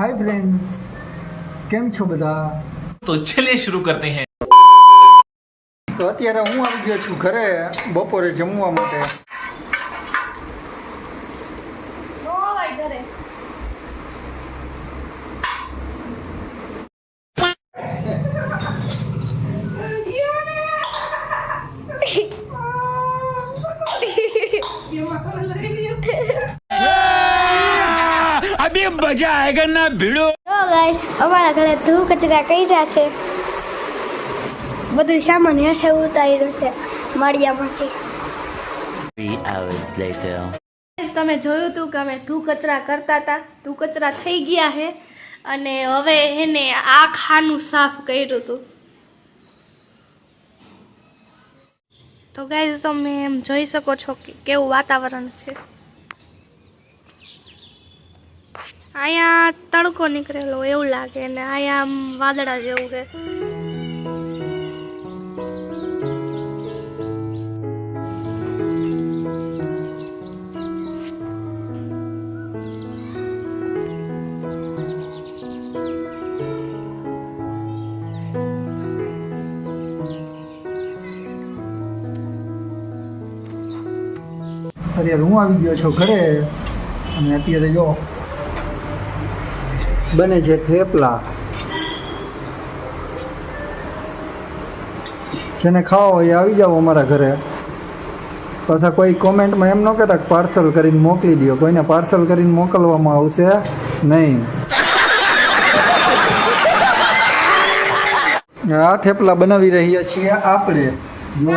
Hi friends કેમ છો બધા તો ચલીએ શરૂ કરતે હૈ તો અત્યારે હું આવી ગયો છું ઘરે બપોરે જમવા માટે અભી મજા આયેગા ના ભીડો. તો ગાઈસ અમારા ઘરે ધૂ કચરા કર્યા છે. બધું સામાન હેઠે ઉતાર્યું છે માળિયામાંથી. તમે જોયું હતું કે અમે ધૂ કચરા કરતા હતા. ધૂ કચરા થઈ ગયા છે અને હવે એને આ ખાનું સાફ કર્યું હતું તો ગાઈઝ તમે એમ જોઈ શકો છો કે કેવું વાતાવરણ છે. અહીંયા તડકો નીકળેલો એવું લાગે ને અહીંયા આમ વાદળા જેવું છે. અત્યારે હું આવી ગયો છું ઘરે. અને અત્યારે જો બને છે થેપલા. જેને ખાવા હોય એ આવી જાઓ અમારા ઘરે. પાછા કોઈ કોમેન્ટમાં એમ ન કહેતા પાર્સલ કરીને મોકલી દો કોઈને પાર્સલ કરીને મોકલવામાં આવશે નહીં. આ થેપલા બનાવી રહ્યા છીએ આપણે. જો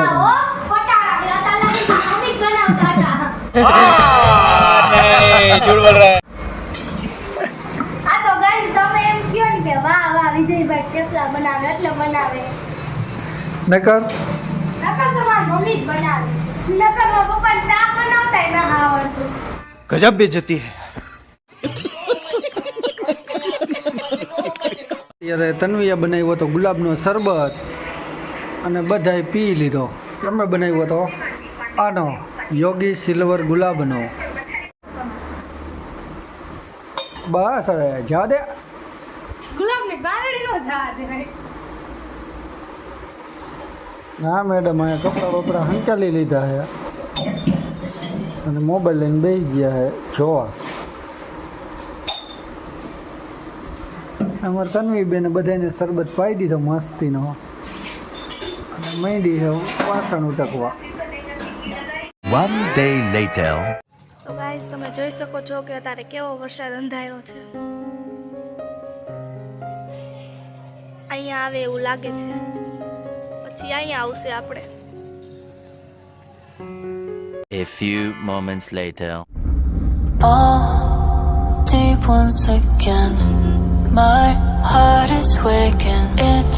આ તો ગાઈસ તમે એમ કહો ને ગજબ બેજતી હે. અત્યારે બનાવ્યો હતો ગુલાબનો શરબત અને બધાએ પી લીધો. તમે બનાવ્યો હતો? આનો યોગી સિલ્વર ગુલાબનો. બસ હવે જા દે ગુલાબની બાંધણી નો જા દે હા મેડમ અહીંયા કપડાં બપડા હંકાલી લીધા છે. અને મોબાઈલ લઈને બેસી ગયા છે જોવા. અમારે તન્વી બેને બધાને શરબત પાઈ દીધો મસ્તીનો. અને માંડી છે વાસણ ઉટકવા. One day later. તો ગાઈસ તમે જોઈ શકો છો કે અત્યારે કેવો વરસાદ અંધાયો છે. અહીંયા આવે એવું લાગે છે પછી અહીંયા આવશે આપણે A few moments later. all deep once again. My heart is waking. It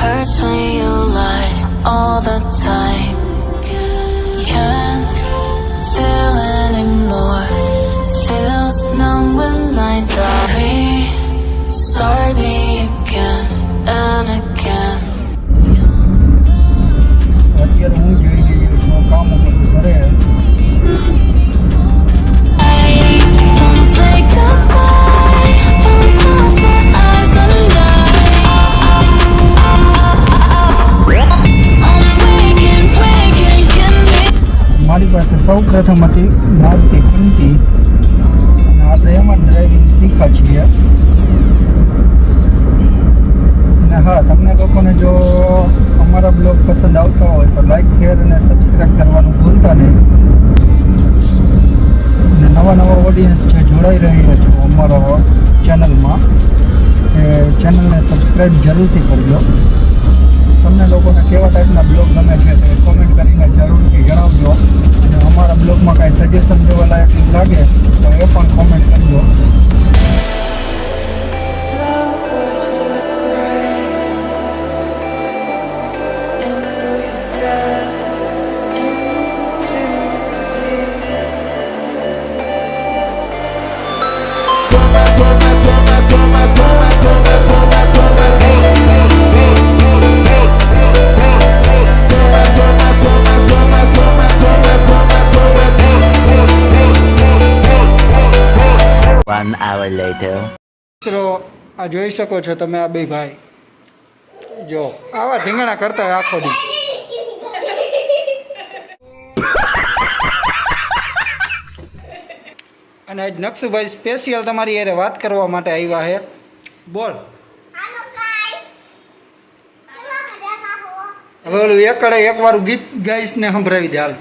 hurts when you lie all the time. Can't feel anymore. Feels numb when I die. Restart me મારી પાસે સૌ પ્રથમ હતી મારુતિ કિંમતી અને આપણે એમાં ડ્રાઇવિંગ શીખા છીએ. અને હા, તમને લોકોને જો અમારા બ્લોગ પસંદ આવતા હોય તો લાઈક શેર અને સબસ્ક્રાઈબ કરવાનું ભૂલતા નહીં. અને નવા નવા ઓડિયન્સ છે જોડાઈ રહ્યા છો અમારા ચેનલમાં એ ચેનલને સબસ્ક્રાઈબ જરૂરથી કરજો. તમને લોકોને કેવા ટાઈપના બ્લોગ ગમે છે તે કોમેન્ટ કરીને જરૂરથી જણાવજો. અને અમારા બ્લોગમાં કાંઈ સજેશન દેવા લાયક લાગે તો એ પણ કોમેન્ટ કરજો. One hour later. મિત્રો, આ જોઈ શકો છો તમે આ બે ભાઈ. જો, આવા ધીંગણા કરતા હોય આખો દી. અને આજ નકશુભાઈ સ્પેશિયલ તમારી યારે વાત કરવા માટે આવ્યા છે. બોલ. હવે ઓલું એકડે એક વાર ગીત ગાઈશ ને સંભળાવી દે, હાલ.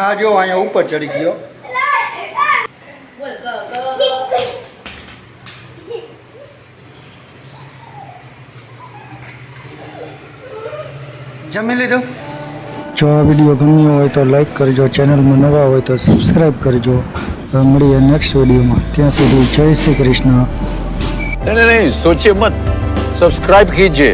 આ જો અહીંયા ઉપર ચડી ગયો. જમી લીધું? જો આ વીડિયો ગમ્યો હોય તો લાઈક કરજો, ચેનલમાં નવા હોય તો સબસ્ક્રાઈબ કરજો. મળીએ નેક્સ્ટ વિડીયોમાં. ત્યાં સુધી જય શ્રી કૃષ્ણ. નહીં નહીં સોચે મત. સબસ્ક્રાઈબ કીજીએ